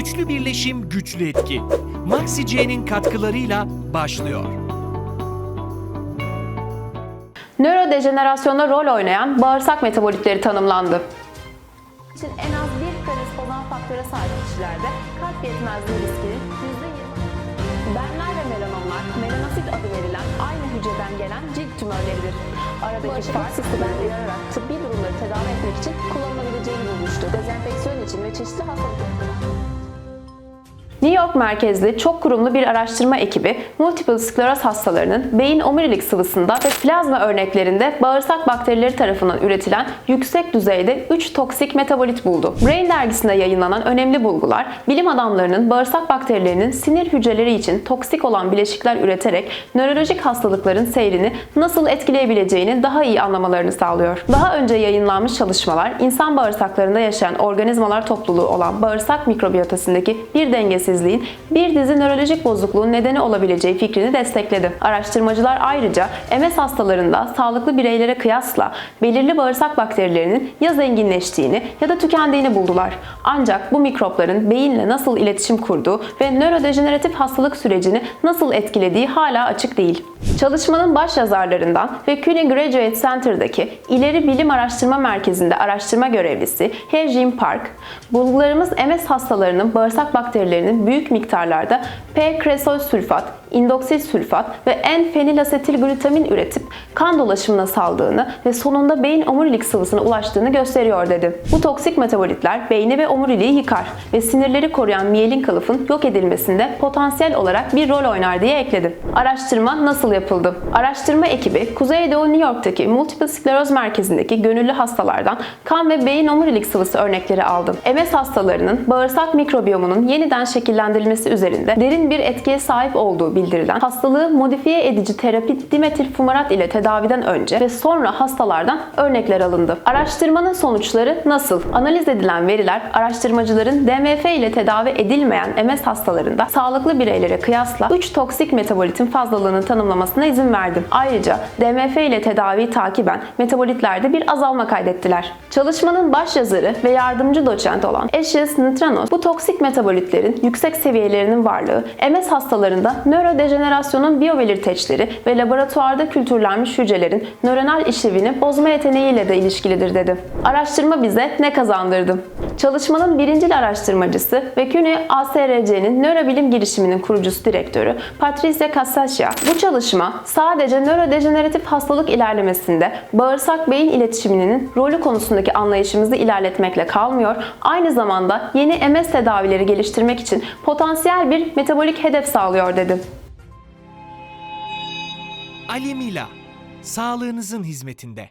Üçlü birleşim güçlü etki. Maxi C'nin katkılarıyla başlıyor. Nörodejenerasyonda rol oynayan bağırsak metabolitleri tanımlandı. için en az bir predispozan faktöre sahip kişilerde kalp yetmezliği riskinin %20 Benler ve melanomlar, melanosit adı verilen aynı hücreden gelen cilt tümörleridir. Aradaki fark sistemini uyararak tıbbi durumları tedavi etmek için için ve çeşitli hastalıklar New York merkezli çok kurumlu bir araştırma ekibi multiple skleroz hastalarının beyin omurilik sıvısında ve plazma örneklerinde bağırsak bakterileri tarafından üretilen yüksek düzeyde 3 toksik metabolit buldu. Brain dergisinde yayınlanan önemli bulgular, bilim adamlarının bağırsak bakterilerinin sinir hücreleri için toksik olan bileşikler üreterek nörolojik hastalıkların seyrini nasıl etkileyebileceğini daha iyi anlamalarını sağlıyor. Daha önce yayınlanmış çalışmalar, insan bağırsaklarında yaşayan organizmalar topluluğu olan bağırsak mikrobiyotasındaki bir dengesizliğin bir dizi nörolojik bozukluğun nedeni olabileceği fikrini destekledi. Araştırmacılar ayrıca MS hastalarında sağlıklı bireylere kıyasla belirli bağırsak bakterilerinin ya zenginleştiğini ya da tükendiğini buldular. Ancak bu mikropların beyinle nasıl iletişim kurduğu ve nörodejeneratif hastalık sürecini nasıl etkilediği hala açık değil. Çalışmanın baş yazarlarından ve CUNY Graduate Center'daki İleri Bilim Araştırma Merkezi'nde araştırma görevlisi He-Jin Park, bulgularımız MS hastalarının bağırsak bakterilerinin büyük miktarlarda P-kresol sülfat, indoksil sülfat ve N-fenilasetilglutamin üretip kan dolaşımına saldığını ve sonunda beyin omurilik sıvısına ulaştığını gösteriyor dedi. Bu toksik metabolitler beyni ve omuriliği yıkar ve sinirleri koruyan miyelin kılıfın yok edilmesinde potansiyel olarak bir rol oynar diye ekledi. Araştırma nasıl yapıldı? Araştırma ekibi Kuzeydoğu New York'taki Multiple Skleroz Merkezi'ndeki gönüllü hastalardan kan ve beyin omurilik sıvısı örnekleri aldı. MS hastalarının bağırsak mikrobiyomunun yeniden şekillendirilmesi üzerinde derin bir etkiye sahip olduğu bildirilen hastalığı modifiye edici terapi dimetil fumarat ile tedaviden önce ve sonra hastalardan örnekler alındı. Araştırmanın sonuçları nasıl? Analiz edilen veriler araştırmacıların DMF ile tedavi edilmeyen MS hastalarında sağlıklı bireylere kıyasla 3 toksik metabolitin fazlalığını tanımlamasına izin verdi. Ayrıca DMF ile tedaviyi takiben metabolitlerde bir azalma kaydettiler. Çalışmanın baş yazarı ve yardımcı doçent olan Ashes Nitranos bu toksik metabolitlerin yüksek seviyelerinin varlığı MS hastalarında nörodejenerasyonun biyobelirteçleri ve laboratuvarda kültürlenmiş hücrelerin nöronal işlevini bozma yeteneğiyle de ilişkilidir dedi. Araştırma bize ne kazandırdı? Çalışmanın birincil araştırmacısı ve CUNY ASRC'nin nörobilim girişiminin kurucusu direktörü Patricia Casascia bu çalışma sadece nörodejeneratif hastalık ilerlemesinde bağırsak beyin iletişiminin rolü konusundaki anlayışımızı ilerletmekle kalmıyor, aynı zamanda yeni MS tedavileri geliştirmek için potansiyel bir metabolik hedef sağlıyor dedi. Alemila, sağlığınızın hizmetinde.